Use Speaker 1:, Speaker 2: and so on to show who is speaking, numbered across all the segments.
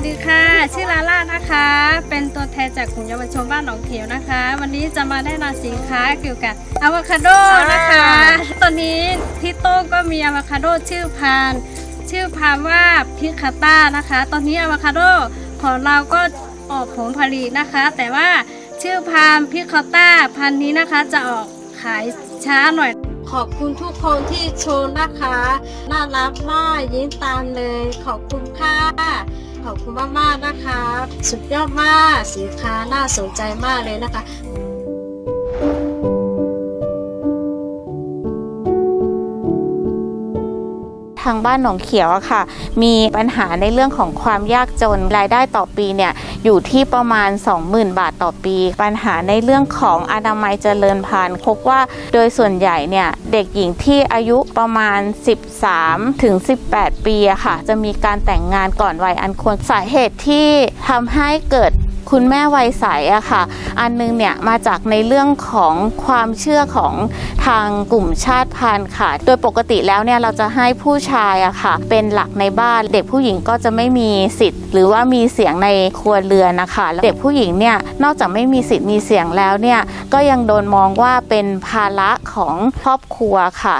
Speaker 1: วัสดีค่ะ ชื่อลาล่านะคะ เป็นตัวแทนจากกลุ่มเยาวชนบ้านหนองเขียวนะคะ วันนี้จะมาแนะนำสินค้าเกี่ยวกับอะโวคาโดนะคะ ตอนนี้ที่โต๊ะก็มีอะโวคาโดชื่อพันธุ์ชื่อพันธุ์ว่าพิคาต้านะคะ ตอนนี้อะโวคาโดของเราก็ออกผลผลิตนะคะ แต่ว่าชื่อพันธุ์พิคาต้าพันธุ์นี้นะคะจะออกขายช้าหน่อยขอบคุณทุกคนที่ชมนะคะ น่ารักมากยิ้มตามเลย ขอบคุณค่ะ ขอบคุณมากๆนะคะ สุดยอดมากสินค้าน่าสนใจมากเลยนะคะา
Speaker 2: งบ้านหนองเขียวอะค่ะ มีปัญหาในเรื่องของความยากจนรายได้ต่อปีเนี่ยอยู่ที่ประมาณ 20,000 บาทต่อปี ปัญหาในเรื่องของอนามัยเจริญพันธุ์พบว่าโดยส่วนใหญ่เนี่ยเด็กหญิงที่อายุประมาณ 13ถึง18 ปีอะค่ะ จะมีการแต่งงานก่อนวัยอันควรสาเหตุที่ทำให้เกิด คุณแม่วัยใสอะค่ะ อันนึงเนี่ยมาจากในเรื่องของความเชื่อของทางกลุ่มชาติพันธุ์ค่ะ โดยปกติแล้วเนี่ยเราจะให้ผู้ชายอะค่ะ เป็นหลักในบ้านเด็กผู้หญิงก็จะไม่มีสิทธิ์ หรือว่ามีเสียงในครัวเรือนนะคะเด็กผู้หญิงเนี่ยนอกจากไม่มีสิทธิ์มีเสียงแล้วเนี่ยก็ยังโดนมองว่าเป็นภาระของครอบครัวค่ะ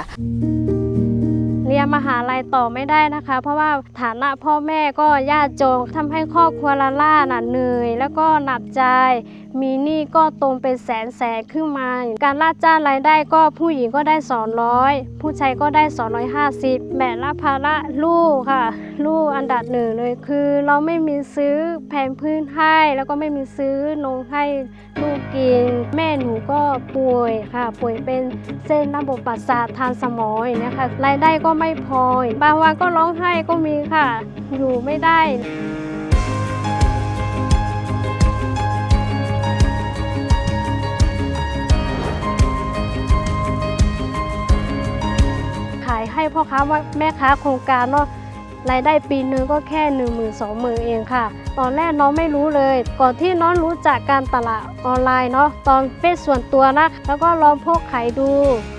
Speaker 1: ยนมหาลัยต่อไม่ได้นะคะ เพราะว่าฐานะพ่อแม่ก็ยากจนทำให้ครอบครัวลาล่าน่ะเหนื่อยแล้วก็หนักใจมีหนี้ก็ตรงเป็นแสนแสนขึ้นมา การลาดจ้างรายได้ก็ผู้หญิงก็ได้ 200 ผู้ชายก็ได้ 250แบกรับภาระลูกค่ะ ลูกอันดับหนึ่งเลยคือ เราไม่มีซื้อแผนพื้นให้ แล้วก็ไม่มีซื้อนมให้ลูกกิน แม่หนูก็ป่วยค่ะ ป่วยเป็นเส้นระบบประสาททางสมองนี้ยค่ะรายได้ก็ไม่พอบางวันก็ร้องไห้ก็มีค่ะ อยู่ไม่ได้ ให้พ่อค้าว่าแม่ค้าโครงการเนาะรายได้ปีนึงก็แค่1 0 0 0 0 2 0 0 0 0เองค่ะ ตอนแรกน้องไม่รู้เลย ก่อนที่น้องรู้จักการตลาดออนไลน์เนาะตอนเฟซส่วนตัวนะแล้วก็ลองพกขายดู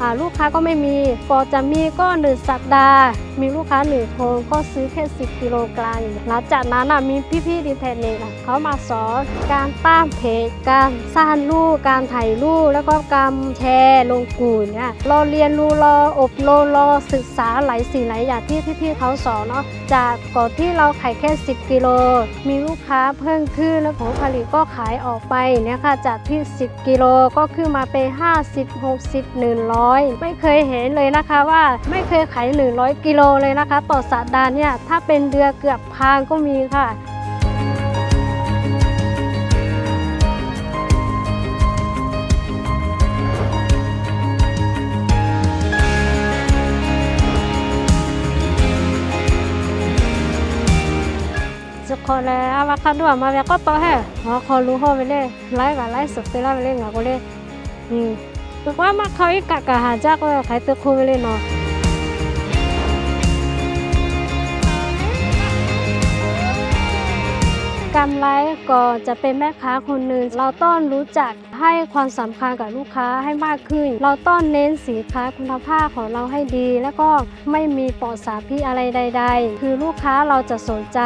Speaker 1: หาลูกค้าก็ไม่มีพอจะมีก็หนึ่งสัปดาห์มีลูกค้าหนึ่งคนก็ซื้อแค่ 10 กิโลกรัมหลังจากนั้นน่ะมีพี่ๆดีเทนเนตเขามาสอนการตั้งเพจการสร้างรูปการถ่ายรูปแล้วก็การแชร์ลงกลุ่มเนี่ยเราเรียนรู้รออบรมรอศึกษาหลายสิ่งหลายอย่างที่พี่ๆเขาสอนเนาะจากก่อนที่เราขายแค่ 10 กิโล มีลูกค้าเพิ่มขึ้นแล้วผลผลิตก็ขายออกไปเนี่ยค่ะจากที่ 10 กิโลก็ขึ้นมาเป็น 50 60 100 ไม่เคยเห็นเลยนะคะว่าไม่เคยขาย 100 กิโลเลยนะคะ ต่อสัปดาห์เนี่ยถ้าเป็นเดือเกือบพันก็มีค่ะจะขอแล้วอามาคาดัวมาแบบก็ต่อแห่หอคอรู้ห้อไปเลยไล่กับไล่สุดไปไล่ไปเลยงาก็เลยอืมแต่ว่ามาเขาอีกกะกะหาจ้าก็ขายตัวคูไปเลยเนาะ กำไรก็จะเป็นแม่ค้าคนหนึ่งเราต้องรู้จักให้ความสำคัญกับลูกค้าให้มากขึ้น เราต้องเน้นสินค้าคุณภาพของเราให้ดี แล้วก็ไม่มีปลอดสารพิษอะไรใด ๆ คือลูกค้าเราจะสนใจ